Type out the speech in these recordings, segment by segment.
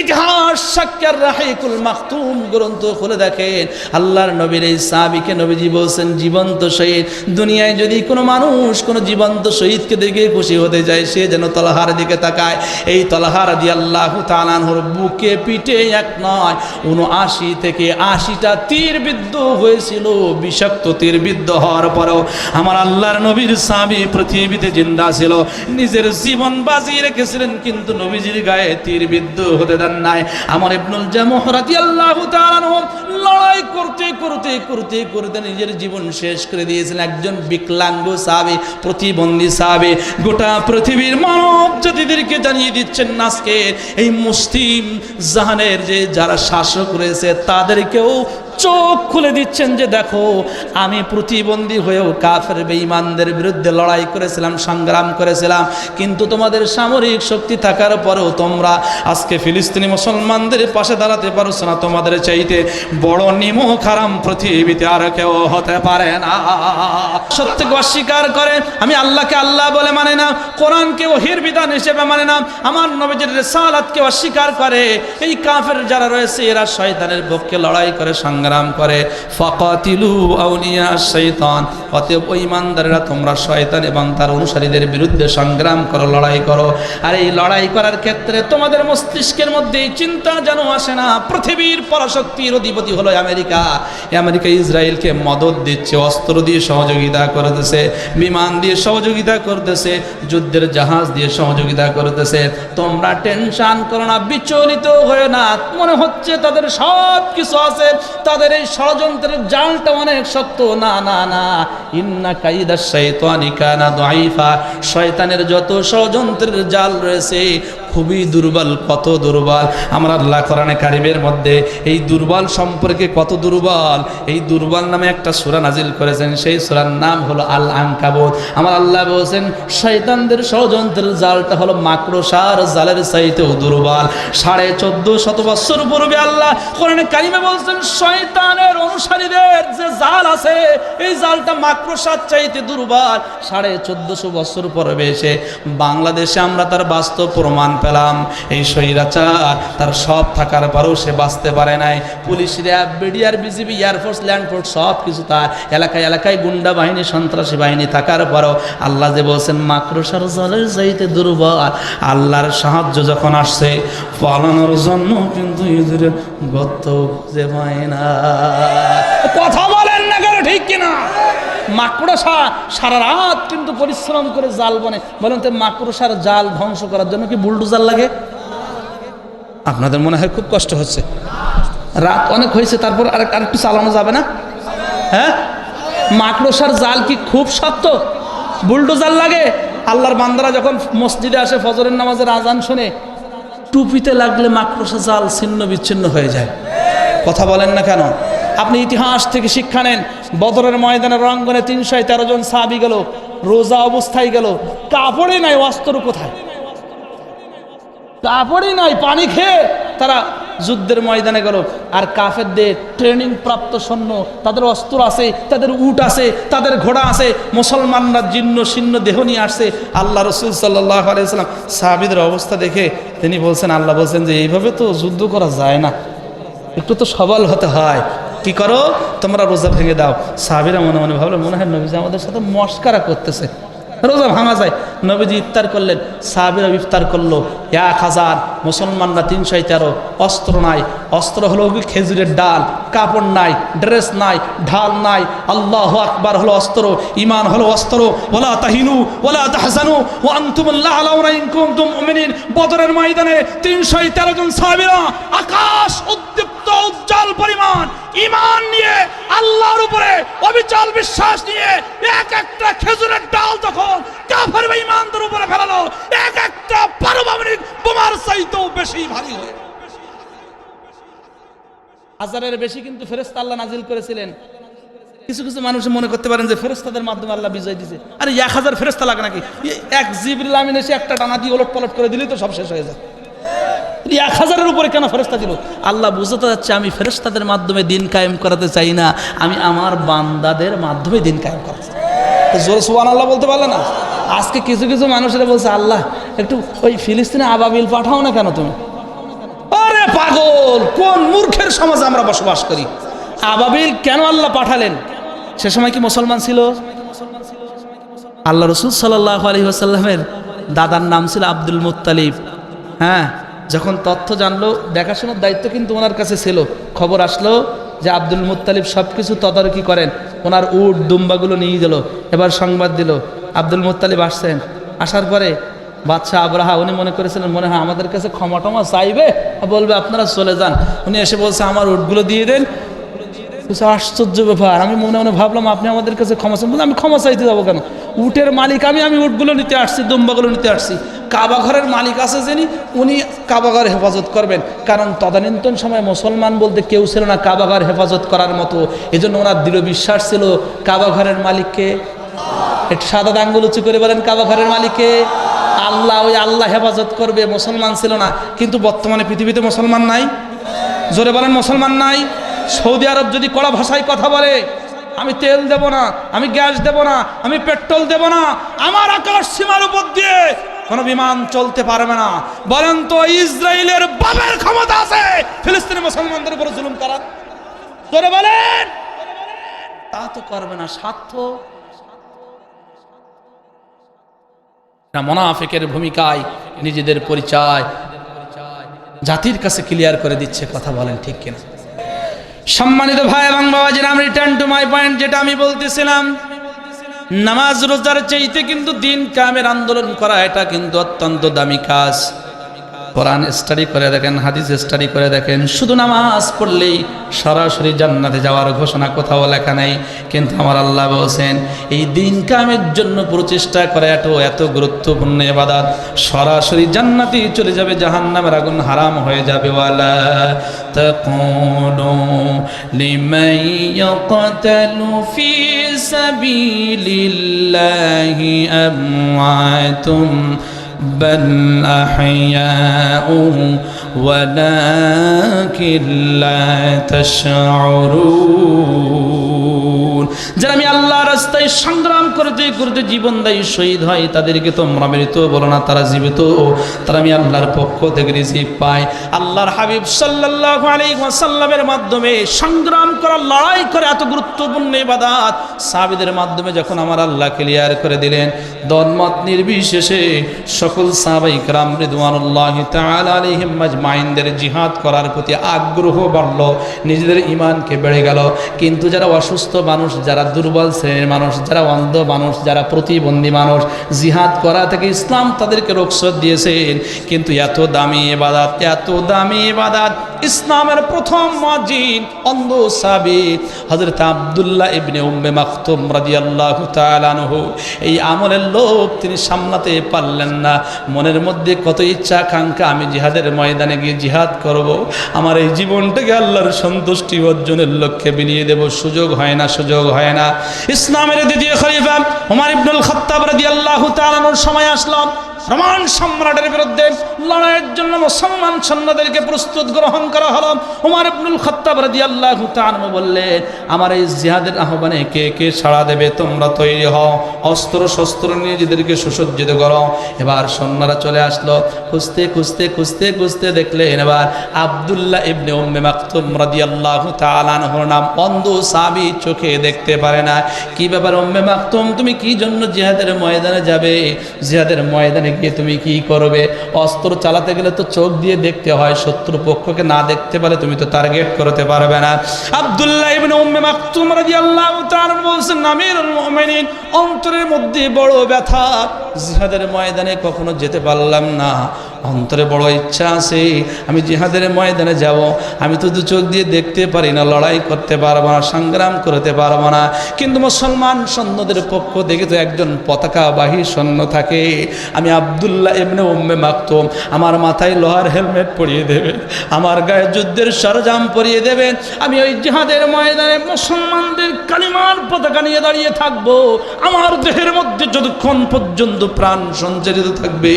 ইতিহাস সাক্কার রাহিকুল মাকতুম গ্রন্থ খুলে দেখেন। আল্লাহর নবীর এই সাহাবিকে নবীজি বলছেন, জীবন্ত শহীদ। দুনিয়ায় যদি কোনো মানুষ কোনো জীবন্ত শহীদকে দেখে খুশি হতে যায়, সে যেন তলহার দিকে তাকায়। এই তলহার দিয়ে আল্লাহ তালানহর বুকে পিঠে এক নয় উনআশি থেকে আশিটা তীর বিদ্ধ হয়েছিল, বিষাক্ত তীর বিদ্ধ হওয়ার পরেও আমার আল্লাহর নবীর সাহাবি পৃথিবীতে জিন্দা ছিল। নিজের জীবন বাজিয়ে রেখেছিলেন, কিন্তু নবীজির গায়ে তীর বিদ্ধ হতে দেন নাই। আমার ইবনুল জামহ রাদিয়াল্লাহু তাআলা লড়াই করতে করতে করতে করতে নিজের জীবন শেষ করে দিয়েছেন একজন বিকলাঙ্গ সাহাবী, প্রতিবন্ধী সাহাবী, গোটা পৃথিবীর মানব জাতিদেরকে জানিয়ে দিচ্ছেন আজকে এই মুসলিম জাহানের যে যারা শাসক রয়েছে, তাদেরকেও চোখ খুলে দিচ্ছেন যে দেখো, আমি প্রতিবন্ধী হয়েও কাফের বেঈমানদের বিরুদ্ধে লড়াই করেছিলাম, সংগ্রাম করেছিলাম, কিন্তু তোমাদের সামরিক শক্তি থাকার পরেও তোমরা আজকে ফিলিস্তিনি মুসলমানদের পাশে দাঁড়াতে পারছ না। তোমাদের চাইতে বড় নিমো খারাম পৃথিবীতে আর কেউ হতে পারে না। সত্যকে অস্বীকার করে, আমি আল্লাহকে আল্লাহ বলে মানে না, কোরআনকে ওহির বিধান হিসেবে মানে না, আমার নবীজির রেসালাতকে অস্বীকার করে, এই কাফের যারা রয়েছে, এরা শয়তানের পক্ষে লড়াই করে, সংগ্রাম করে। ফকাতিলু আউলিয়া শৈতান অতএব ওই ইমানদারেরা তোমরা শয়তান এবং তার অনুসারীদের বিরুদ্ধে সংগ্রাম করো, লড়াই করো। আর এই লড়াই করার ক্ষেত্রে তোমাদের মস্তিষ্কের মধ্যে এই চিন্তা যেন আসে না। পৃথিবীর পরাশক্তির অধিপতি হলো আমেরিকা। আমেরিকা ইসরায়েলকে মদত দিচ্ছে, অস্ত্র দিয়ে সহযোগিতা করতেছে, বিমান দিয়ে সহযোগিতা করতেছে, যুদ্ধের জাহাজ দিয়ে সহযোগিতা করতেছে। তোমরা টেনশন করো না, বিচলিত হয়ে না। মনে হচ্ছে তাদের সব কিছু আছে তাদের এই ষড়যন্ত্রের জালটা অনেক শক্ত। না না না। ইন্না কাইদা শৈতানিকা না দাইফা শয়তানের যত ষড়যন্ত্রের জাল রয়েছে খুবই দুর্বল, কত দুর্বল। আমরা আল্লাহ কোরআনে কারিমের মধ্যে এই দুর্বল সম্পর্কে কত দুর্বল। এই দুর্বল নামে একটা সূরা নাজিল করেছেন, সেই সুরার নাম হলো আল আনকাবুত আমার আল্লাহ বলছেন, শয়তানদের ষড়যন্ত্রের জালটা হলো মাকড়সার জালের চাইতেও দুর্বল। সাড়ে চোদ্দ শত বছর পূর্বে আল্লাহ কোরআনে কারিমে বলছেন, শয়তানের অনুসারীদের যে জাল আছে, এই জালটা মাকড়সার চাইতে দুর্বল। সাড়ে চোদ্দশো বছর পরে এসে বাংলাদেশে আমরা তার বাস্তব প্রমাণ পেলাম। এই স্বৈরাচার তার সব থাকার পরেও সে বাঁচতে পারে নাই। Police RAB BDR, BGB air force land force সব কিছু তার। এলাকায় এলাকায় গুন্ডা বাহিনী, সন্ত্রাসী বাহিনী থাকার পরেও আল্লাহ যে বলছেন, মাকড়সার জলের চাইতে দুর্বল। আল্লাহর সাহায্য যখন আসছে, পালানোর জন্য কিন্তু গত যে পায় না। কথা বলেন না কেন, ঠিক কিনা? মাকড়সা সারা রাত কিন্তু পরিশ্রম করে জাল বনে। বলেন তো মাকড়সার জাল ধ্বংস করার জন্য কি বুলডোজার লাগে? আপনাদের মনে হয় খুব কষ্ট হচ্ছে। রাত অনেক হয়েছে, তারপর আর আরেকটু চালানো যাবে না? হ্যাঁ? মাকড়সার জাল কি খুব শক্ত? বুলডোজার লাগে? আল্লাহর বান্দারা যখন মসজিদে আসে, ফজরের নামাজের আজান শুনে, টুপিতে লাগলে মাকড়সা জাল ছিন্ন বিচ্ছিন্ন হয়ে যায়। কথা বলেন না কেন? আপনি ইতিহাস থেকে শিক্ষা নেন। বদরের ময়দানের রঙ্গনে তিনশো তেরো জন সাবি গেল, রোজা অবস্থায় গেল। কাপড়ই নাই অস্ত্র কোথায়? কাপড়ই নাই, পানি খেয়ে তারা যুদ্ধের ময়দানে গেল। আর কাফেরদের ট্রেনিং প্রাপ্ত সৈন্য, তাদের অস্ত্র আছে, তাদের উট আছে, তাদের ঘোড়া আছে, মুসলমানরা জীর্ণ, শীর্ণ দেহ নিয়ে আসছে। আল্লাহ রসুল সাল্লাহ আলাইসাল্লাম সাহাবিদের অবস্থা দেখে তিনি বলছেন, আল্লাহ বলছেন যে, এইভাবে তো যুদ্ধ করা যায় না। একটু তো সবল হতে হয়। কি করো? তোমরা রোজা ভেঙে দাও। সাহাবিরা মনে মনে ভাবলে মনে হয় নবীজি আমাদের সাথে মস্কারা করতেছে। রোজা ভাঙা যায়। নবীজি ইফতার করলেন। সাহাবিরা ইফতার করল। এক হাজার মুসলমানরা তিনশো তেরো অস্ত্র নাই। অস্ত্র হলো কি? খেজুরের ডাল। কাপড় নাই। ড্রেস নাই। ঢাল নাই। আল্লাহ আকবার হলো অস্ত্র। ইমান হলো অস্ত্র। ওলা তাহিনু ওলা তাহসানু ও আন্তুমুল্লাহ বদরের ময়দানে তিনশো তেরো জন সাহাবীরা আকাশ উদ্দীপ্ত উজ্জ্বল পরিমাণ ইমান নিয়ে, আল্লাহর উপরে অবিচল বিশ্বাস নিয়ে এক একটা খেজুরের ডাল যখন কাফের ইমানদের উপরে ফেলালো, এক একটা পারমাণবিক বোমার চাইতেও বেশি ভারী হয়ে হাজারের বেশি কিন্তু ফেরেস্তা আল্লাহ নাজিল করেছিলেন। কিছু কিছু মানুষ মনে করতে পারেন যে ফেরেস্তাদের মাধ্যমে আল্লাহ বিজয় দিছে আরে এক হাজার ফেরেস্তা লাগে নাকি? এক জিবরিল আমিন এসে একটা টানা দিয়ে ওলট পলট করে দিলেই তো সব শেষ হয়ে যায়। এক হাজারের উপরে কেন ফেরেস্তা দিল? আল্লাহ বুঝতে যাচ্ছে আমি ফেরেস্তাদের মাধ্যমে দিন কায়েম করাতে চাই না, আমি আমার বান্দাদের মাধ্যমে দিন কায়েম করাতে চাই। জোর সুবান আল্লাহ বলতে পারলে না? আজকে কিছু কিছু মানুষেরা বলছে, আল্লাহ, একটু ওই ফিলিস্তিনে আবাবিল পাঠাও না কেন তুমি? আরে পাগল, কোন মূর্খের সমাজে আমরা বসবাস করি? আবাবিল কেন আল্লাহ পাঠালেন? সে সময় কি মুসলমান ছিল? আল্লাহ রসুল সাল্লাহ আলী আসাল্লামের দাদার নাম ছিল আব্দুল মুত্তালিব। হ্যাঁ যখন তথ্য জানলো, দেখাশোনার দায়িত্ব কিন্তু ওনার কাছে ছিল। খবর আসলো যে আব্দুল মুতালিব সব কিছু তদারকি করেন। ওনার উট, দুম্বাগুলো নিয়ে গেল, এবার সংবাদ দিল। আব্দুল মুতালিব আসছেন। আসার পরে বাদশাহ আবরাহা, উনি মনে করেছিলেন, মনে হয় আমাদের কাছে ক্ষমা টমা চাইবে। বলবে, আপনারা চলে যান। উনি এসে বলছে, আমার উটগুলো দিয়ে দেন। আশ্চর্য ব্যাপার। আমি মনে মনে ভাবলাম, আপনি আমাদের কাছে ক্ষমা চান। আমি ক্ষমা চাইতে যাব কেন? উটের মালিক, আমি আমি উটগুলো নিতে আসছি, দুম্বাগুলো নিতে আসছি। কাবা ঘরের মালিক আছে যিনি, উনি কাবা ঘর হেফাজত করবেন। কারণ তদানীন্তন সময় মুসলমান বলতে কেউ ছিল না কাবাঘর হেফাজত করার মতো। এজন্য ওনার দৃঢ় বিশ্বাস ছিল কাবা ঘরের মালিককে। একটু সাদা আঙ্গুল উঁচু করে বলেন কাবা ঘরের মালিককে। আল্লাহ ওই আল্লাহ হেফাজত করবে, মুসলমান ছিল না। কিন্তু বর্তমানে পৃথিবীতে মুসলমান নাই। জোরে বলেন, মুসলমান নাই। সৌদি আরব যদি কড়া ভাষায় কথা বলে, আমি তেল দেব না, আমি গ্যাস দেব না, আমি পেট্রোল দেব না, আমার আকাশ সীমার উপর দিয়ে কোনো বিমান চলতে পারবে না। বলেন তো, ইসরায়েলের বাবের ক্ষমতা আছে, ফিলিস্তিনি মুসলমানদের উপর জুলুম করা জোরে বলেন। তা তো করবে না, স্বার্থ। মোনাফিকের ভূমিকায় নিজেদের পরিচয়, জাতির কাছে ক্লিয়ার করে দিচ্ছে, কথা বলেন ঠিক কিনা। সম্মানিত ভাই এবং বাবা, যেটা আমি রিটার্ন টু মাই পয়েন্ট যেটা আমি বলতেছিলাম, নামাজ রোজার চাইতে কিন্তু দিন কামের আন্দোলন করা, এটা কিন্তু অত্যন্ত দামি কাজ। কোরআন স্টাডি করে দেখেন, হাদিস স্টাডি করে দেখেন, শুধু নামাজ পড়লেই সরাসরি জান্নাতে যাওয়ার ঘোষণা কোথাও লেখা নেই। কিন্তু আমার আল্লাহ বলছেন, এই দিন কামের জন্য প্রচেষ্টা করে এত এত গুরুত্বপূর্ণ এবাদাত সরাসরি জান্নাতে চলে যাবে, জাহান্নামের আগুন হারাম হয়ে যাবে। ওয়ালা بل أحياء ولكن لا تشعرون যারা আমি আল্লাহ রাস্তায় সংগ্রাম করতে করতে জীবন দেয় শহীদ হয় তাদেরকে তোমরা মৃত বলো না তারা জীবিত তারা আমি আল্লাহর পক্ষ থেকে রিসিভ পাই আল্লাহর হাবিব সাল্লাল্লাহু আলাইহি ওয়াসাল্লামের মাধ্যমে সংগ্রাম করা লড়াই করে এত গুরুত্বপূর্ণ ইবাদত সাহাবীদের মাধ্যমে যখন আমার আল্লাহ ক্লিয়ার করে দিলেন দনমত নির্বিশেষে সকল সাবাই ক্রাম রিদুয়ানুল্লাহ জিহাদ করার প্রতি আগ্রহ বাড়ল, নিজেদের ইমানকে বেড়ে গেল। কিন্তু যারা অসুস্থ মানুষ, যারা দুর্বল শ্রেণির মানুষ, যারা অন্ধ মানুষ, যারা প্রতিবন্ধী মানুষ, জিহাদ করা থেকে ইসলাম তাদেরকে রোকসত দিয়েছেন। কিন্তু এত দামি এবাদাত, এত দামি এবাদাত ইসলামের প্রথম মজিদ অন্ধ সাবিত হজরত আবদুল্লাহ ইবনে উম্মে মাকতুম রাদিয়াল্লাহু তাআলা আনহু, এই আমলের লোভ তিনি সামলাতে পারলেন না। মনের মধ্যে কত ইচ্ছা, আকাঙ্ক্ষা, আমি জিহাদের ময়দানে গিয়ে জিহাদ করব। আমার এই জীবনটাকে আল্লাহর সন্তুষ্টি অর্জনের লক্ষ্যে বিলিয়ে দেব। সুযোগ হয় না, সুযোগ হয় না। ইসলামের দ্বিতীয় খলিফা ওমর ইবনুল খাত্তাব রাদিয়াল্লাহু তাআলার সময় আসলো রোমান সম্রাটের বিরুদ্ধে লড়াইয়ের জন্য মুসলমান সৈন্যদেরকে প্রস্তুত গ্রহণ করা হলো। উমার ইবনুল খত্তাব রাদিয়াল্লাহু তাআলা বললেন আমার এই জিহাদের আহ্বানে কে কে সাড়া দেবে? তোমরা তৈরি হও অস্ত্র শস্ত্র নিয়ে নিজেদেরকে সুসজ্জিত করো। এবার সৈন্যরা চলে আসলো। খুঁজতে খুঁজতে খুঁজতে খুঁজতে দেখলেন এবার আব্দুল্লাহ ইবনে উম্মে মাকতুম রাদিয়াল্লাহু তাআলা আনহুর নাম অন্ধ সাবি চোখে দেখতে পারে না। কি ব্যাপার উম্মে মাকতুম? তুমি কি জন্য জিহাদের ময়দানে যাবে? জিহাদের ময়দানে গিয়ে তুমি কি করবে? অস্ত্র চালাতে গেলে তো চোখ দিয়ে দেখতে হয় শত্রু পক্ষকে না দেখতে পারে তুমি তো টার্গেট করতে পারবে না। আব্দুল্লাহ ইবনে উম্মে মাকতুম রাদিয়াল্লাহু তাআলা বলছেন, আমিরুল মুমিনিন, অন্তরের মধ্যে বড় ব্যথা। জিহাদের ময়দানে কখনো যেতে পারলাম না। অন্তরে বড় ইচ্ছা আছে, আমি জিহাদের ময়দানে যাব। আমি তো দু চোখ দিয়ে দেখতে পারি না, লড়াই করতে পারব না, সংগ্রাম করতে পারব না। কিন্তু মুসলমান সৈন্যদের পক্ষ থেকে তো একজন পতাকাবাহী সৈন্য থাকে। আমি আবদুল্লাহ এমনি উম্মে মাকতুম, আমার মাথায় লোহার হেলমেট পরিয়ে দেবে, আমার গায়ে যুদ্ধের সরঞ্জাম পরিয়ে দেবেন আমি ওই জিহাদের ময়দানে মুসলমানদের কালিমার পতাকা নিয়ে দাঁড়িয়ে থাকব। আমার দেহের মধ্যে যতক্ষণ পর্যন্ত পর্যন্ত প্রাণ সঞ্চারিত থাকবে।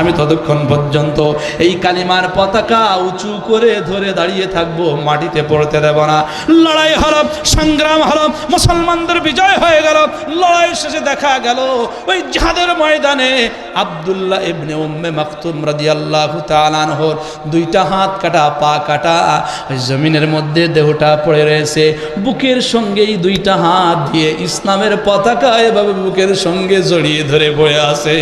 আমি ততক্ষণ পর্যন্ত এই কালিমার পতাকা উঁচু করে ধরে দাঁড়িয়ে থাকব, মাটিতে পড়তে দেব না। লড়াই হল, সংগ্রাম হল, মুসলমানদের বিজয় হয়ে গেল, লড়াই শেষে দেখা গেল ওই জাহাদের ময়দানে আব্দুল্লাহ ইবনে উম্মে মাকতুম রাদিয়াল্লাহু তাআলা আনহুর দুইটা হাত কাটা, পা কাটা, জমিনের মধ্যে দেহটা পড়ে রয়েছে। বুকের সঙ্গেই দুইটা হাত দিয়ে ইসলামের পতাকা এভাবে বুকের সঙ্গে জড়িয়ে ধরে বয়ে আছে।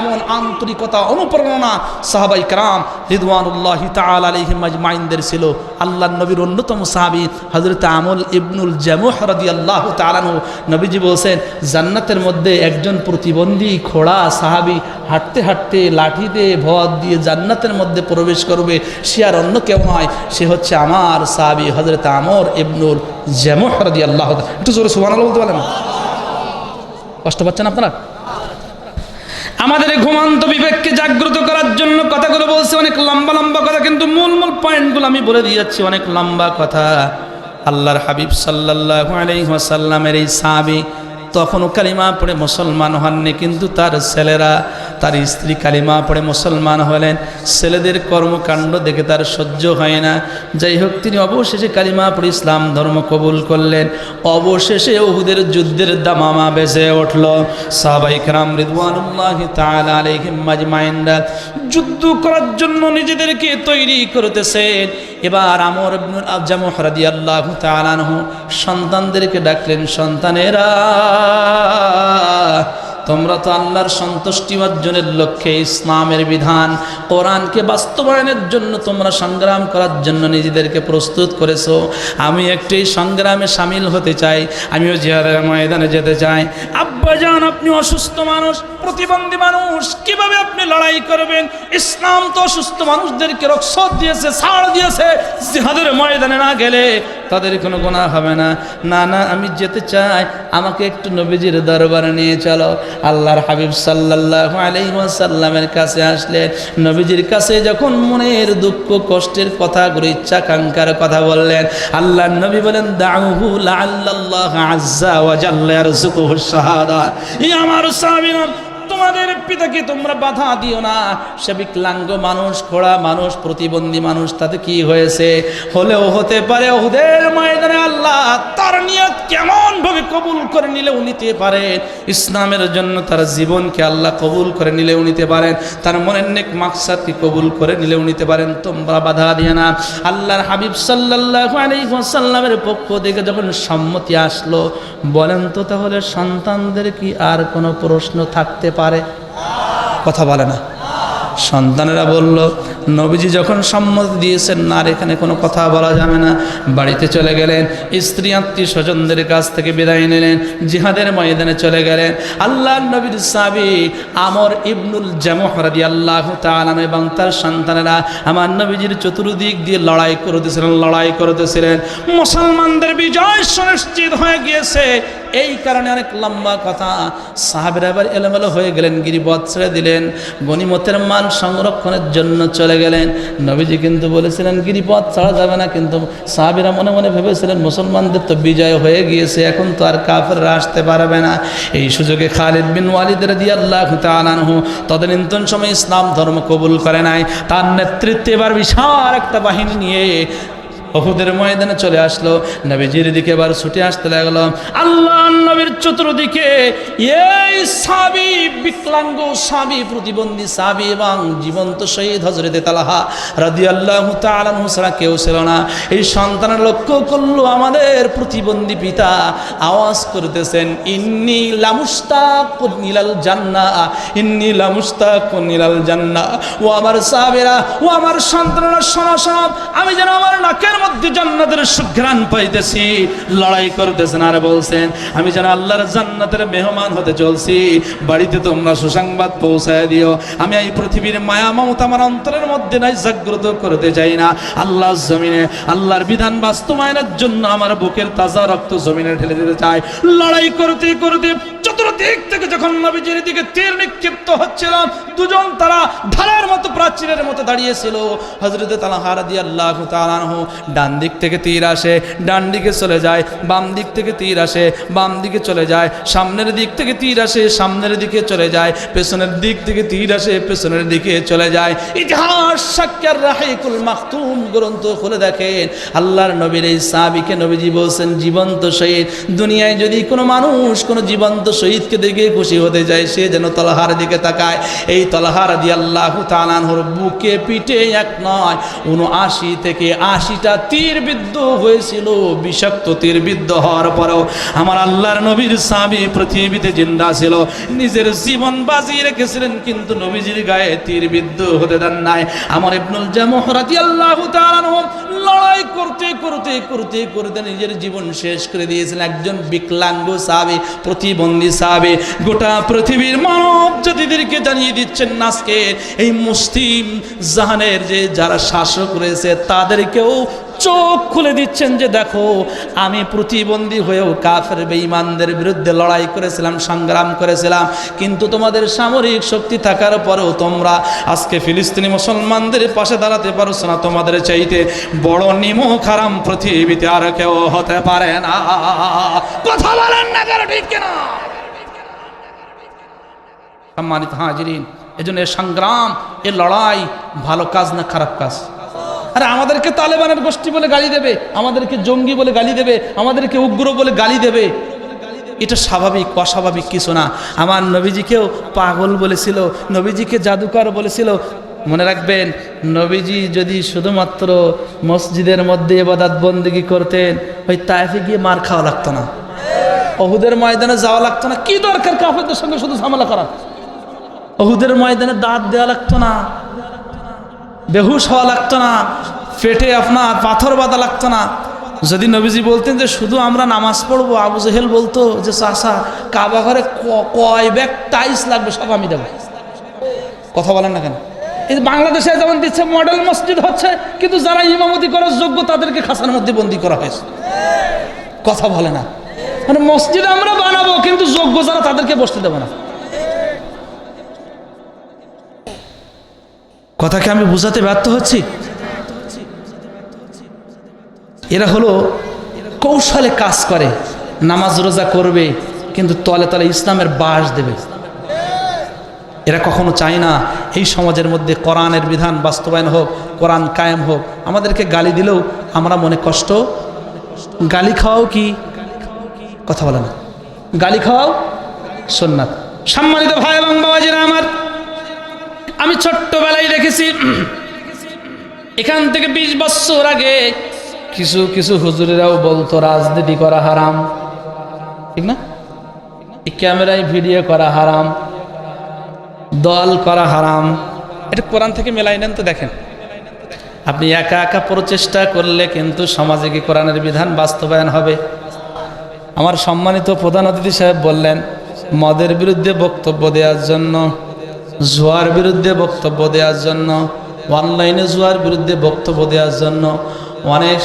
এমন আন্তরিকতা, অনুপ্রেরণা সাহাবাই কারাম রিদওয়ানুল্লাহ তাআল আলাইহিম আজমাইনদের ছিল। আল্লাহ নবীর অন্যতম সাহাবী হজরত আমল ইবনুল জামুহ রাদিয়াল্লাহু তাআলা আনহু। নবীজি বলছেন, জান্নাতের মধ্যে একজন প্রতিবন্ধী খোড়া সাহাবী হাঁটতে হাঁটতে লাঠিতে ভর দিয়ে জান্নাতের মধ্যে প্রবেশ করবে, সে আর অন্য কেউ নয়, সে হচ্ছে আমার সাহাবী হযরত আমর ইবনুল জামুহ তাআলা। একটু জোরে সুবহানাল্লাহ বলতে পারেন। কষ্ট পাচ্ছেন আপনারা? আমাদের ঘুমান্ত বিবেককে জাগ্রত করার জন্য কথাগুলো বলছে, অনেক লম্বা লম্বা কথা, কিন্তু মূল মূল পয়েন্টগুলো আমি বলে দিয়ে যাচ্ছি, অনেক লম্বা কথা। আল্লাহর হাবিব সাল্লাহ আলাইসাল্লামের এই সাহাবী তখনও কালিমা পড়ে মুসলমান হননি, কিন্তু তার ছেলেরা, তার স্ত্রী কালিমা পড়ে মুসলমান হলেন। ছেলেদের কর্মকাণ্ড দেখে তার সহ্য হয় না। যাই হোক, তিনি অবশেষে কালিমা পড়ে ইসলাম ধর্ম কবুল করলেন। অবশেষে ওহুদের যুদ্ধের দামামা বেজে উঠল। সাহাবাই কারাম রিদওয়ানুল্লাহ তাআলা যুদ্ধ করার জন্য নিজেদেরকে তৈরি করতেছেন। এবার আমর ইবনুল আবজামুহ রাদিয়াল্লাহু তাআলা সন্তানদেরকে ডাকলেন, সন্তানেরা তোমরা তো আল্লাহর সন্তুষ্টি অর্জনের লক্ষ্যে ইসলামের বিধান, কোরআনকে বাস্তবায়নের জন্য তোমরা সংগ্রাম করার জন্য নিজেদেরকে প্রস্তুত করেছ। আমি একটি সংগ্রামে সামিল হতে চাই, আমিও জিহাদের ময়দানে যেতে চাই। আব্বাজান আপনি অসুস্থ মানুষ, প্রতিবন্ধী মানুষ, কীভাবে আপনি লড়াই করবেন? ইসলাম তো অসুস্থ মানুষদেরকে রক্ষত দিয়েছে, ছাড় দিয়েছে, জিহাদের ময়দানে না গেলে তাদের কোনো গোনা হবে না। না না, আমি যেতে চাই। আমাকে একটু নবীজির দরবারে নিয়ে চলো। আল্লাহর হাবিব সাল্লাল্লাহু আলাইহি ওয়াসাল্লামের কাছে আসলেন নবীজির কাছে যখন মনের দুঃখ, কষ্টের কথাগুলো ইচ্ছাকাঙ্ক্ষার কথা বললেন আল্লাহ নবী বলেন, দাউহু আজ্জা ওয়া জাল্লা শাহাদা। ই আমার সাহাবীরা তোমাদের পিতাকে তোমরা বাধা দিও না। সে বিকলাঙ্গ মানুষ খোড়া মানুষ, প্রতিবন্ধী মানুষ, তাতে কি হয়েছে? হলেও হতে পারে ওদের ময়দানে আল্লাহ তার নিয়ত কেমন ভাবে কবুল করে নিলেও নিতে পারে। ইসলামের জন্য তার জীবনকে আল্লাহ কবুল করে নিলেও নিতে পারেন। তার মনের নেক মাকসাদকে কবুল করে নিলেও নিতে পারেন। তোমরা বাধা দিও না। আল্লাহর হাবিব সাল্লাল্লাহু পক্ষ থেকে যখন সম্মতি আসলো, বলেন তো তাহলে সন্তানদের কি আর কোনো প্রশ্ন থাকতে পারে। কথা বলে না। সন্তানেরা বলল, নবীজি যখন সম্মতি দিয়েছেন না আর এখানে কোনো কথা বলা যাবে না। বাড়িতে চলে গেলেন। স্ত্রী, আত্মীয় স্বজনদের কাছ থেকে বিদায় নিলেন। জিহাদের ময়দানে চলে গেলেন। আল্লাহ নবীর সাবি আমর ইবনুল জামহরাদি আল্লাহ তালান এবং তার সন্তানেরা আমার নবীজির চতুর্দিক দিয়ে লড়াই করতেছিলেন লড়াই করতেছিলেন। মুসলমানদের বিজয় সুনিশ্চিত হয়ে গিয়েছে। এই কারণে অনেক লম্বা কথা। সাহাবের এবার এলোমেলো হয়ে গেলেন, গিরিপথ ছেড়ে দিলেন, গণিমতের মান সংরক্ষণের জন্য চলে গেলেন। নবীজি কিন্তু বলেছিলেন, গিরিপথ ছাড়া যাবে না কিন্তু সাহাবিরা মনে মনে ভেবেছিলেন, মুসলমানদের তো বিজয় হয়ে গিয়েছে, এখন তো আর কাফেররা আসতে পারবে না। এই সুযোগে খালিদ বিন ওয়ালিদের দিয়ে আল্লাহ তালানহু তদনীন্তন সময় ইসলাম ধর্ম কবুল করে নাই। তার নেতৃত্বে এবার বিশাল একটা বাহিনী নিয়ে অহুদের ময়দানে চলে আসলো। নবীজির দিকে এবার ছুটে আসতে লাগল। আল্লাহ নবীর চতুর্দিকে এই সাবি, বিকলাঙ্গ সাবি, প্রতিবন্ধী সাবি এবং জীবন্ত শহীদ হজরতে তালাহা রাদি আল্লাহ তালাম ছাড়া কেউ ছিল না। এই সন্তানের লক্ষ্য করল আমাদের প্রতিবন্ধী পিতা আওয়াজ করতেছেন, ইন্নি লামুস্তাক নীলাল জান্না ইন্নি লামুস্তাক নীলাল জান্না ও আমার সাহাবেরা ও আমার সন্তানরা, শোনা সব, আমি যেন আমার নাকের মধ্যে জান্নাতের সুঘ্রাণ পাইতেছি। লড়াই করতেছেন আর বলছেন, আমি যেন আল্লাহর জান্নাতের মেহমান হতে চলছি। বাড়িতে তোমরা সুসংবাদ পৌঁছায় দিও। আমি এই পৃথিবীর মায়া মমতা আমার অন্তরের মধ্যে নাই, জাগ্রত করতে চাই না। আল্লাহর জমিনে, আল্লাহর বিধান বাস্তবায়নের জন্য আমার বুকের তাজা রক্ত জমিনে ঢেলে দিতে চাই। লড়াই করতে করতে চতুর্দিক থেকে যখন নবীজির দিকে তীর নিক্ষিপ্ত হচ্ছিল দুজন তারা ঢালের মতো প্রাচীরের মতো দাঁড়িয়েছিল। হজরতে হজরত তালাহার দিয়ে আল্লাহ ডান দিক থেকে তীর আসে, ডান দিকে চলে যায়, বাম দিক থেকে তীর আসে, বাম দিকে চলে যায়, সামনের দিক থেকে তীর আসে, সামনের দিকে চলে যায়, পেছনের দিক থেকে তীর আসে, পেছনের দিকে চলে যায়। ইতিহাস সাক্কার রাহিকুল মাখতুম গ্রন্থ খুলে দেখেন, আল্লাহর নবীর এই সাহাবিকে নবীজি বলছেন, জীবন্ত শহীদ। দুনিয়ায় যদি কোনো মানুষ কোনো জীবন্ত শহীদকে দেখে খুশি হতে যায়, সে যেন তলহার দিকে তাকায়। এই তলহার দিয়ে আল্লাহ তালানহর বুকে পিঠে এক নয় উনআশি থেকে আশিটা তীর বিদ্ধ হয়েছিল, বিষাক্ত তীর বিদ্ধ হওয়ার পরেও আমার আল্লাহর নবীর স্বামী পৃথিবীতে জিন্দা ছিল। নিজের জীবন বাজি রেখেছিলেন, কিন্তু নবীজির গায়ে তীর বিদ্ধ হতে দেন নাই। আমার ইবনুল জামহ রাদিয়াল্লাহু তাআলা আনহু লড়াই করতে করতে করতে করতে নিজের জীবন শেষ করে দিয়েছেন একজন বিকলাঙ্গ সাহাবে প্রতিবন্ধী সাহাবে গোটা পৃথিবীর মানব জাতিদেরকে জানিয়ে দিচ্ছেন আজকে এই মুসলিম জাহানের যে যারা শাসক রয়েছে, তাদেরকেও চোখ খুলে দিচ্ছেন যে দেখো, আমি প্রতিবন্ধী হয়েও কাফের বেঈমানদের বিরুদ্ধে লড়াই করেছিলাম, সংগ্রাম করেছিলাম। কিন্তু তোমাদের সামরিক শক্তি থাকার পরেও তোমরা আজকে ফিলিস্তিনি মুসলমানদের পাশে দাঁড়াতে পারছ না। তোমাদের চাইতে বড় নিমো খারাম পৃথিবীতে আর কেউ হতে পারে না। কথা বলেন না কেন, ঠিক কেনা? সম্মানিত হাজিরিন, এজন্য সংগ্রাম, এ লড়াই ভালো কাজ না খারাপ কাজ? আরে আমাদেরকে তালেবানের গোষ্ঠী বলে গালি দেবে, আমাদেরকে জঙ্গি বলে গালি দেবে, আমাদেরকে উগ্র বলে গালি দেবে। এটা স্বাভাবিক, অস্বাভাবিক কিছু না। আমার নবীজিকেও পাগল বলেছিল, নবীজিকে জাদুকর বলেছিল। মনে রাখবেন, নবীজি যদি শুধুমাত্র মসজিদের মধ্যে এবাদাত বন্দিগি করতেন, ওই তাইফে গিয়ে মার খাওয়া লাগতো না। অহুদের ময়দানে যাওয়া লাগতো না। কি দরকার কাফেরদের সঙ্গে শুধু ঝামেলা করা? অহুদের ময়দানে দাঁত দেওয়া লাগতো না। বেহুশ হওয়া লাগতো না, পেটে আপনার পাথর বাঁধা লাগতো না। যদি নবীজি বলতেন যে, শুধু আমরা নামাজ পড়ব? আবু জেহেল বলতো যে চাষা কাবা ঘরে কয় ব্যাগ টাইস লাগবে, সব আমি দেবো। কথা বলেন না কেন? এই বাংলাদেশে যেমন দিচ্ছে, মডেল মসজিদ হচ্ছে, কিন্তু যারা ইমামতি করার যোগ্য, তাদেরকে খাসার মধ্যে বন্দি করা হয়েছে। কথা বলে না। মানে মসজিদ আমরা বানাবো, কিন্তু যোগ্য যারা, তাদেরকে বসতে দেবো না। কথাকে আমি বুঝাতে ব্যর্থ হচ্ছি? এরা হলো কৌশলে কাজ করে, নামাজ রোজা করবে, কিন্তু তলে তলে ইসলামের বাস দেবে। এরা কখনো চায় না এই সমাজের মধ্যে কোরআনের বিধান বাস্তবায়ন হোক, কোরআন কায়েম হোক। আমাদেরকে গালি দিলেও আমরা মনে কষ্ট। গালি খাওয়াও কি? কথা বলে না। গালি খাওয়াও সোননাথ সম্মানিত ভাই এবং বাবাজিরা আমার আমি ছোট্টবেলায় দেখেছি, এখান থেকে বিশ বছর আগে কিছু কিছু হুজুরেরাও বলতো, রাজনীতি করা হারাম। ঠিক না? এই ক্যামেরায় ভিডিও করা হারাম, দল করা হারাম। এটা কোরআন থেকে মেলাই নেন তো দেখেন। আপনি একা একা প্রচেষ্টা করলে কিন্তু সমাজে কি কোরআনের বিধান বাস্তবায়ন হবে? আমার সম্মানিত প্রধান অতিথি সাহেব বললেন, মদের বিরুদ্ধে বক্তব্য দেওয়ার জন্য জুয়ার বিরুদ্ধে বক্তব্য দেওয়ার জন্য, অনলাইনে জুয়ার বিরুদ্ধে বক্তব্য দেওয়ার জন্য অনেক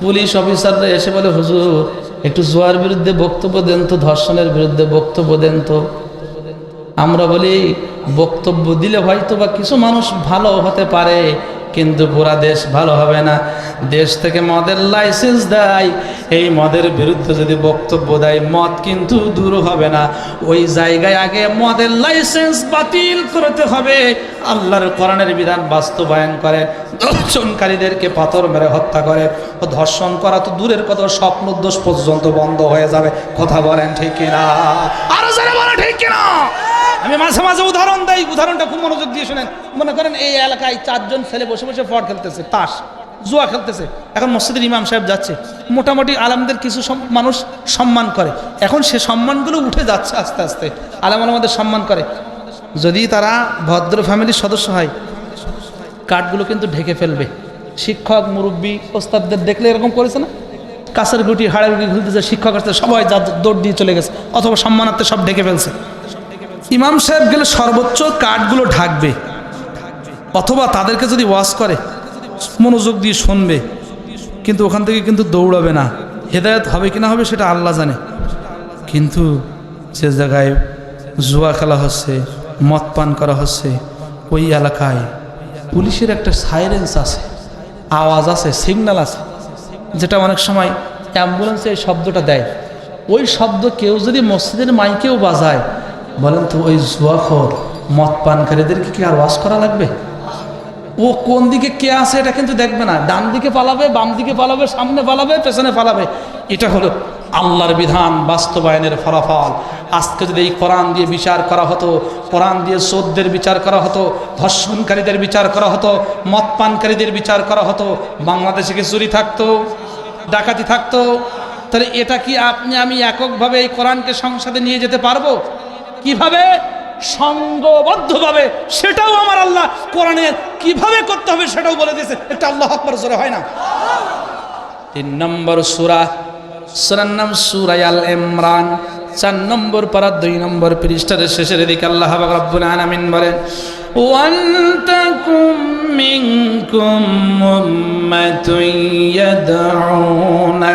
পুলিশ অফিসাররা এসে বলে, হুজুর, একটু জুয়ার বিরুদ্ধে বক্তব্য দেন তো, ধর্ষণের বিরুদ্ধে বক্তব্য দেন তো। আমরা বলি, বক্তব্য দিলে হয়তো বা কিছু মানুষ ভালো হতে পারে কিন্তু পুরা দেশ ভালো হবে না। দেশ থেকে মদের লাইসেন্স দেয়। এই মদের বিরুদ্ধে যদি বক্তব্য দেয়, মদ কিন্তু দূর হবে না। ওই জায়গায় আগে মদের লাইসেন্স বাতিল করতে হবে। আল্লাহর কোরআনের বিধান বাস্তবায়ন করে। ধর্ষণকারীদেরকে পাথর মেরে হত্যা করে। ও ধর্ষণ করা তো দূরের কথা স্বপ্ন দোষ পর্যন্ত বন্ধ হয়ে যাবে। কথা বলেন ঠিক কিনা? আরও যারা বলে ঠিক কিনা? আমি মাঝে মাঝে উদাহরণ দেই, উদাহরণটা খুব মনোযোগ দিয়ে শুনেন। মনে করেন এই এলাকায় চারজন ছেলে বসে বসে ফট খেলতেছে, তাস, জুয়া খেলতেছে। এখন মসজিদের ইমাম সাহেব যাচ্ছে। মোটামুটি আলামদের কিছু মানুষ সম্মান করে। এখন সে সম্মানগুলো উঠে যাচ্ছে আস্তে আস্তে। আলাম আলামাদের সম্মান করে। যদি তারা ভদ্র ফ্যামিলির সদস্য হয়, কাঠগুলো কিন্তু ঢেকে ফেলবে। শিক্ষক, মুরব্বী, ওস্তাদদের দেখলে এরকম করেছে না? কাছের গুটি, হাড়ের গুটি খুলতেছে, শিক্ষক আসতে সবাই যা দৌড় দিয়ে চলে গেছে। অথবা সম্মানার্থে সব ঢেকে ফেলছে। ইমাম সাহেব গেলে সর্বোচ্চ কাঠগুলো ঢাকবে, অথবা তাদেরকে যদি ওয়াশ করে, মনোযোগ দিয়ে শুনবে, কিন্তু ওখান থেকে কিন্তু দৌড়াবে না। হেদায়ত হবে কিনা হবে সেটা আল্লাহ জানে। কিন্তু যে জায়গায় জুয়া খেলা হচ্ছে, মদ পান করা হচ্ছে, ওই এলাকায় পুলিশের একটা সাইরেন্স আছে, আওয়াজ আছে, সিগন্যাল আছে, যেটা অনেক সময় অ্যাম্বুলেন্সে এই শব্দটা দেয়। ওই শব্দ কেউ যদি মসজিদের মাইকেও বাজায় বলেন তো, ওই জুয়াখোর মদ পানকারীদেরকে কি আর ওয়াশ করা লাগবে? ও কোন দিকে কে আছে এটা কিন্তু দেখবে না। ডান দিকে পালাবে, বাম দিকে পালাবে, সামনে পালাবে, পেছনে পালাবে। এটা হলো আল্লাহর বিধান, বাস্তবায়নের ফলাফল। আজকে যদি এই কোরআন দিয়ে বিচার করা হতো, কোরআন দিয়ে সৌদ্যের বিচার করা হতো, ধর্ষণকারীদের বিচার করা হতো, মদ পানকারীদের বিচার করা হতো, বাংলাদেশে কি চুরি থাকতো? ডাকাতি থাকতো? তাহলে এটা কি আপনি, আমি এককভাবে এই কোরআনকে সংসদে নিয়ে যেতে পারব? কীভাবে সঙ্গবদ্ধভাবে সেটাও আমার আল্লাহ কোরআনে কীভাবে করতে হবে সেটাও বলে দিয়েছে। একটা আল্লাহ আকবর জোরে হয় না? তিন নম্বর সুরা, সুরার নাম সুরাই আল ইমরান। চার নম্বর পারা, দুই নম্বর পৃষ্ঠার শেষের দিকে আল্লাহ রাব্বুল আলামিন বলেন ওয়ান্তাকুম মিনকুম উম্মাতুন ইয়াদউনা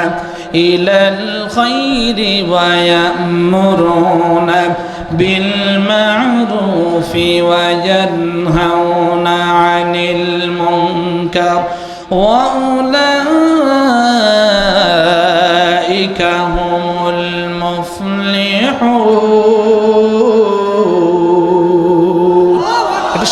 ইলাল খাইরি ওয়া بالمعروف وينهون عن المنكر وأولئك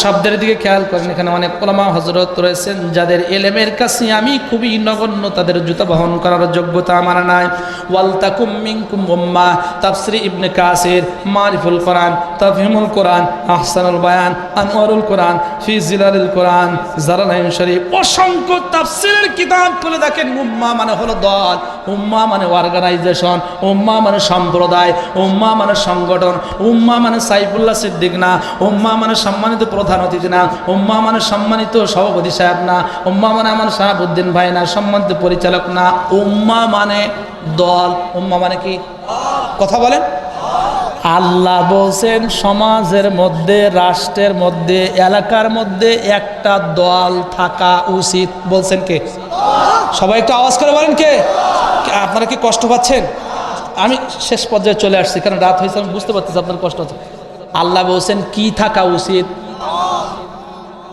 শব্দের দিকে খেয়াল করেন, এখানে অনেক ওলামা হজরত রয়েছেন, যাদের এলেমের কাছে আমি খুবই নগণ্য, তাদের জুতা বহন করার যোগ্যতা আমার নাই। ওয়ালতাকুম মিনকুম উম্মা, তাফসির ইবনে কাসির, মারিফুল কোরআন, তাফহিমুল কোরআন, আহসানুল বায়ান আনোয়ারুল কোরআন, ফি জিলালুল কোরআন জালালাইন শরীফ, অসংখ্য তাফসিরের কিতাব খুলে দেখেন। উম্মা মানে হলো দল, উম্মা মানে অর্গানাইজেশন উম্মা মানে সম্প্রদায়, উম্মা মানে সংগঠন, উম্মা মানে সাইফুল্লাহ সিদ্দিক না, উম্মা মানে সম্মানিত প্রধান অতিথি না। উম্মা মানে সম্মানিত সভাপতি সাহেব না। উম্মা মানে আমার সাহাবুদ্দিন ভাই না, সম্মানিত পরিচালক না। উম্মা মানে দল। উম্মা মানে কি? কথা বলেন। আল্লাহ বলছেন, সমাজের মধ্যে, রাষ্ট্রের মধ্যে, এলাকার মধ্যে একটা দল থাকা উচিত। বলছেন কে? সবাই একটু আওয়াজ করে বলেন কে, আপনারা কি কষ্ট পাচ্ছেন? আমি শেষ পর্যায়ে চলে আসছি, কারণ রাত হয়েছে, আমি বুঝতে পারতেছি আপনার কষ্ট হচ্ছে। আল্লাহ বলছেন, কি থাকা উচিত?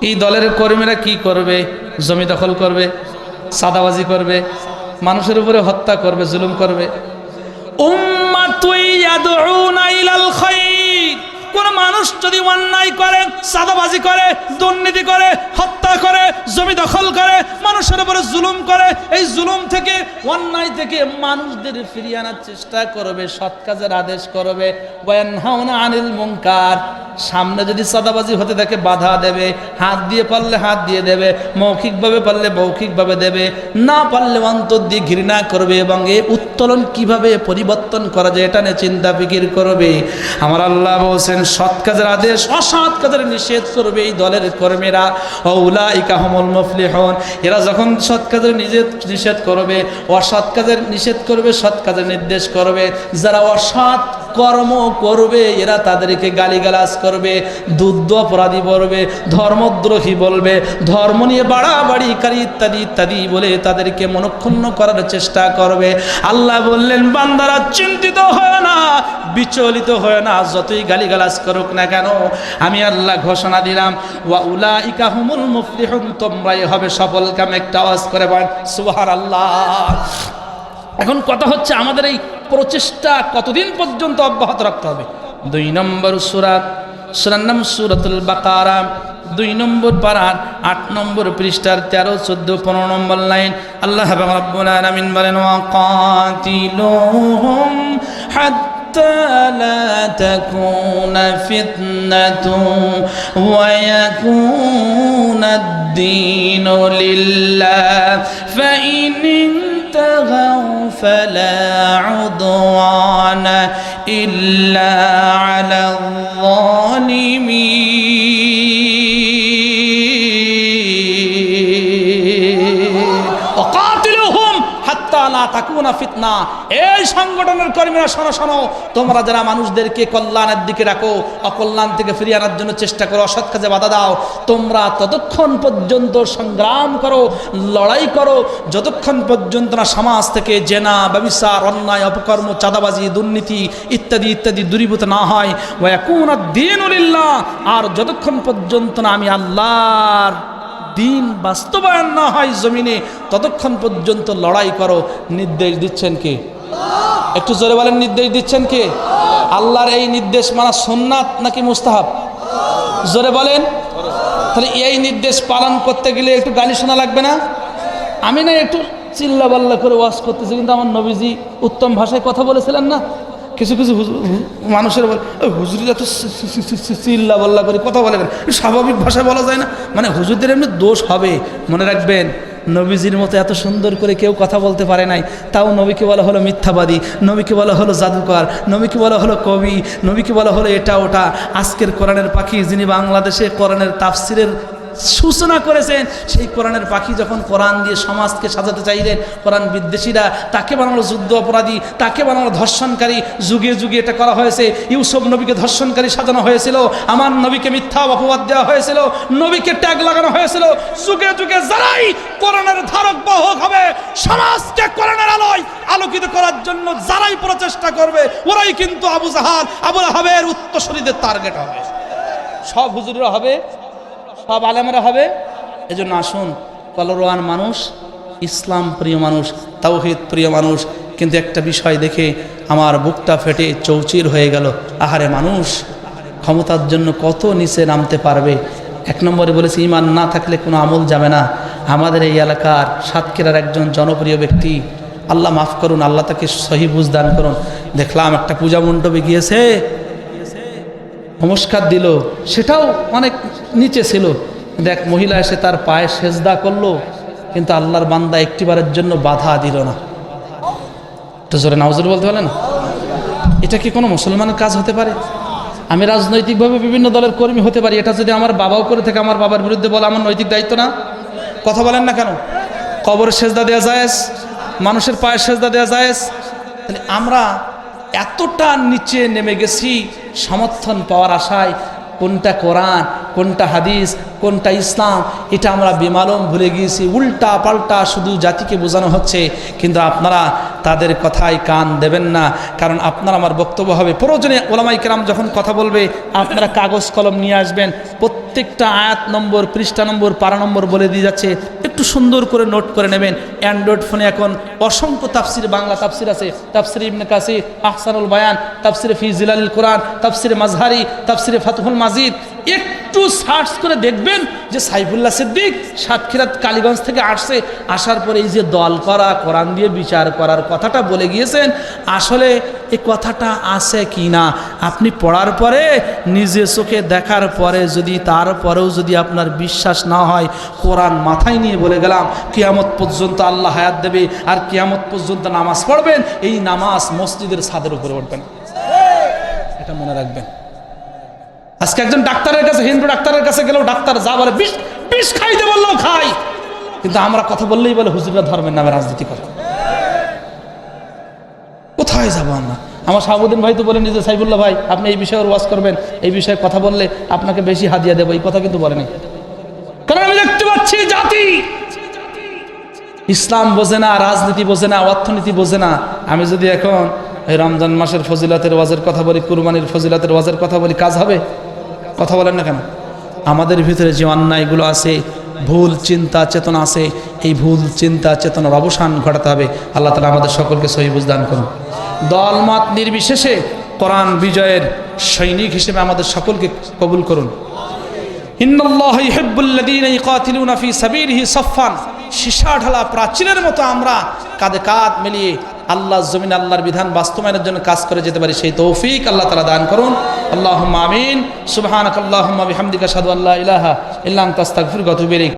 এই দলের কর্মীরা কি করবে? জমি দখল করবে সাদাবাজি করবে, মানুষের উপরে হত্যা করবে, জুলুম করবে। উম্মাতুই ইয়াদউনা ইলাল খাইর। কোন মানুষ যদি অন্যায় করে সাদাবাজি করে, দুর্নীতি করে, হত্যা করে, জমি দখল করে, মানুষের উপরে জুলুম করে, এই জুলুম থেকে, অন্যায় থেকে মানুষদের ফিরিয়ে আনার চেষ্টা করবে, সৎ কাজের আদেশ করবে। আনিল মুনকার। সামনে যদি সাদাবাজি হতে থাকে, বাধা দেবে। হাত দিয়ে পারলে হাত দিয়ে দেবে, মৌখিকভাবে পারলে মৌখিকভাবে দেবে, না পারলে অন্তর দিয়ে ঘৃণা করবে এবং এ উত্তোলন কীভাবে পরিবর্তন করা যায়, এটা নিয়ে চিন্তা ফিকির করবে। আমার আল্লাহ বলছেন সৎ কাজের আদেশ, অসৎ কাজের নিষেধ করবে এই দলের কর্মীরা। ওলা ইকাহমল মফলি হন এরা যখন সৎ কাজের নিষেধ নিষেধ করবে, অসৎ কাজের নিষেধ করবে, সৎ কাজের নির্দেশ করবে। যারা অসৎ কর্ম করবে, এরা তাদেরকে গালিগালাজ করবে দুধ অপরাধী বলবে, ধর্মদ্রোহী বলবে, ধর্ম নিয়ে বাড়াবাড়ি বাড়াবাড়িকারী ইত্যাদি ইত্যাদি বলে তাদেরকে মনক্ষুণ্ণ করার চেষ্টা করবে। আল্লাহ বললেন, বান্দারা চিন্তিত হয় না, বিচলিত হয় না, যতই গালিগালাজ করুক না কেন। আমি আল্লাহ ঘোষণা দিলাম, ওয়া উলা ইকাহুমুল মুফলিহুন, তোমরাই হবে সফল কাম। একটা আওয়াজ করে সুবহান আল্লাহ এখন কথা হচ্ছে আমাদের এই প্রচেষ্টা কতদিন পর্যন্ত অব্যাহত রাখতে হবে দুই নম্বর সুরাত সুরার নাম সুরাতুল বাকারা দুই নম্বর পাড়ার আট নম্বর পৃষ্ঠার তেরো চোদ্দ পনেরো নম্বর লাইন আল্লাহ রাব্বুল আলামিন বলেন ওয়াকাতিলুহুম হাত্তা লা তাকুনা ফিতনাতু ওয়া ইয়াকুনা الدين لله فإن ابتغوا فلا عدوان إلا على الظالمين. ফিতনা। এই সংগঠনের কর্মীরা শোনো শোনো। তোমরা যারা মানুষদেরকে কল্যাণের দিকে রাখো অকল্যাণ থেকে ফিরিয়ে আনার জন্য চেষ্টা করো, অসৎ কাজে বাধা দাও, তোমরা ততক্ষণ পর্যন্ত সংগ্রাম করো, লড়াই করো। যতক্ষণ পর্যন্ত না সমাজ থেকে জেনা ব্যবসার অন্যায়, অপকর্ম, চাঁদাবাজি, দুর্নীতি ইত্যাদি ইত্যাদি দূরীভূত না হয়। ওয়াকুন দিন আর যতক্ষণ পর্যন্ত না আমি আল্লাহ দিন বাস্তবায়ন না হয় জমিনে, ততক্ষণ পর্যন্ত লড়াই করো। নির্দেশ দিচ্ছেন কে? একটু জোরে বলেন, নির্দেশ দিচ্ছেন কে? আল্লাহর এই নির্দেশ মানা সোননাথ নাকি মুস্তাহাব? জোরে বলেন। তাহলে এই নির্দেশ পালন করতে গেলে একটু গালি শোনা লাগবে না? আমি না একটু চিল্লা বাল্লা করে ওয়াশ করতেছি, কিন্তু আমার নবীজি উত্তম ভাষায় কথা বলেছিলেন না? কিছু কিছু মানুষের বলে "ওই হুজুরিরা তো চি- চি- চি- চি- চি- চিল্লা বাল্লা করে কথা বলে স্বাভাবিক ভাষায় বলা যায় না। মানে হুজুরদের এমনি দোষ হবে, মনে রাখবেন। নবীজির মতো এত সুন্দর করে কেউ কথা বলতে পারে নাই। তাও নবীকে বলা হলো মিথ্যাবাদী, নবীকে বলা হলো জাদুকর, নবীকে বলা হলো কবি, নবীকে বলা হলো এটা ওটা। আজকের কোরআনের পাখি যিনি বাংলাদেশে কোরআনের তাফসিরের সূচনা করেছেন, সেই কোরআনের পাখি যখন কোরআন দিয়ে সমাজকে সাজাতে চাইলেন, কোরআন বিদ্বেষীরা তাকে বানানো যুদ্ধ অপরাধী, তাকে বানানো ধর্ষণকারী, যুগে যুগে এটা করা হয়েছে। ইউসুফ নবীকে ধর্ষণকারী সাজানো হয়েছিল, আমার নবীকে মিথ্যা অপবাদ দেওয়া হয়েছিল, নবীকে ট্যাগ লাগানো হয়েছিল। যুগে যুগে যারাই কোরআনের ধারক, বাহক হবে, সমাজকে কোরআনের আলোয় আলোকিত করার জন্য যারাই প্রচেষ্টা করবে, ওরাই কিন্তু আবু জাহাল, আবু আহাবের উত্তরসূরিদের টার্গেট হবে। সব হুজুররা হবে সব আলেমেরা হবে? এজন্য আসুন, কলরোয়ান মানুষ, ইসলাম প্রিয় মানুষ, তাওহিদ প্রিয় মানুষ, কিন্তু একটা বিষয় দেখে আমার বুকটা ফেটে চৌচির হয়ে গেল। আহারে মানুষ, ক্ষমতার জন্য কত নিচে নামতে পারবে? এক নম্বরে বলেছি, ইমান না থাকলে কোনো আমল যাবে না। আমাদের এই এলাকার সাতক্ষীরার একজন জনপ্রিয় ব্যক্তি, আল্লাহ মাফ করুন, আল্লাহ তাকে সহি বুঝ দান করুন। দেখলাম একটা পূজা মণ্ডপে গিয়েছে নমস্কার দিল, সেটাও অনেক নিচে ছিল। দেখ, মহিলা এসে তার পায়ে সেজদা করল, কিন্তু আল্লাহর বান্দা একটিবারের জন্য বাধা দিল না। একটু জোরে নাওজুর বলতে পারে না এটা কি কোনো মুসলমানের কাজ হতে পারে? আমি রাজনৈতিকভাবে বিভিন্ন দলের কর্মী হতে পারি, এটা যদি আমার বাবাও করে থাকে, আমার বাবার বিরুদ্ধে বলে আমার নৈতিক দায়িত্ব না। কথা বলেন না কেন? কবরের সেজদা দেওয়া যায় মানুষের পায়ের সেজদা দেওয়া যায় তাহলে আমরা এতটা নিচে নেমে গেছি সমর্থন পাওয়ার আশায় কোনটা কোরআন, কোনটা হাদিস, কোনটা ইসলাম, এটা আমরা বেমালম ভুলে গিয়েছি। উল্টা পাল্টা শুধু জাতিকে বোঝানো হচ্ছে, কিন্তু আপনারা তাদের কথায় কান দেবেন না। কারণ আপনার আমার বক্তব্য হবে। প্রয়োজনে ওলামাই কেরাম যখন কথা বলবে, আপনারা কাগজ কলম নিয়ে আসবেন। প্রত্যেকটা আয়াত নম্বর, পৃষ্ঠা নম্বর, পারা নম্বর বলে দিয়ে যাচ্ছে। একটু সুন্দর করে নোট করে নেবেন। অ্যান্ড্রয়েড ফোনে এখন অসংখ্য তাফসির, বাংলা তাফসির আছে। তাফসির ইবনে কাসির, আহসানুল বায়ান, তাফসির ফিজিলাল কোরআন, তাফসির মাজহারি, তাফসির ফাতহুল মাজিদ একটু সার্চ করে দেখবেন যে সাইফুল্লাহ সিদ্দিক সাতক্ষীরাত কালীগঞ্জ থেকে আসছে। আসার পরে এই যে দল করা, কোরআন দিয়ে বিচার করার কথাটা বলে গিয়েছেন, আসলে এ কথাটা আছে কি না? আপনি পড়ার পরে, নিজে চোখে দেখার পরে যদি তারপরেও যদি আপনার বিশ্বাস না হয়, কোরআন মাথায় নিয়ে বলে গেলাম, কিয়ামত পর্যন্ত আল্লাহ হায়াত দেবে আর কিয়ামত পর্যন্ত নামাজ পড়বেন, এই নামাজ মসজিদের ছাদের উপরে উঠবেন এটা মনে রাখবেন। আজকে একজন ডাক্তারের কাছে, হিন্দু ডাক্তারের কাছে গেলেও ডাক্তার যা বলে, বিষ বিষ খাইতে বললেও খাই। কিন্তু আমরা কথা বললেই বলে, হুজুররা ধর্মের নামে রাজনীতি করে। কোথায় যাব আমরা? আমার শাহাবুদ্দিন ভাই তো বলেন যে সাইফুল্লাহ ভাই, আপনি এই বিষয়ে ওয়াজ করবেন, এই বিষয়ে কথা বললে আপনাকে বেশি হাদিয়া দেবো, এই কথা কিন্তু বলেনি। কারণ আমি দেখতে পাচ্ছি জাতি। ইসলাম বোঝে না, রাজনীতি বোঝে না, অর্থনীতি বোঝে না। আমি যদি এখন এই রমজান মাসের ফজিলাতের ওয়াজের কথা বলি, কুরবানির ফজিলাতের ওয়াজের কথা বলি, কাজ হবে? কথা বলেন না কেন? আমাদের ভিতরে যে অন্যায়গুলো আছে, ভুল চিন্তা চেতনা আছে, এই ভুল চিন্তা চেতনার অবসান ঘটাতে হবে। আল্লাহ তালা আমাদের সকলকে সহি বুঝদান করুন। দলমত নির্বিশেষে কোরআন বিজয়ের সৈনিক হিসেবে আমাদের সকলকে কবুল করুন। ফি সাবিলিহি সীসা ঢালা প্রাচীরের মতো আমরা কাঁধে কাঁধ মিলিয়ে আল্লাহ জমিন আল্লাহর বিধান বাস্তবায়নের জন্য কাজ করে যেতে পারি, সেই তৌফিক আল্লাহ তালা দান করুন। আল্লাহ আমিন। সুবাহ আল্লাহ বিহামদিকা আশহাদু আল্লা ইলাহা ইল্লা আনতা, আস্তাগফিরুকা ওয়া আতুবু ইলাইক।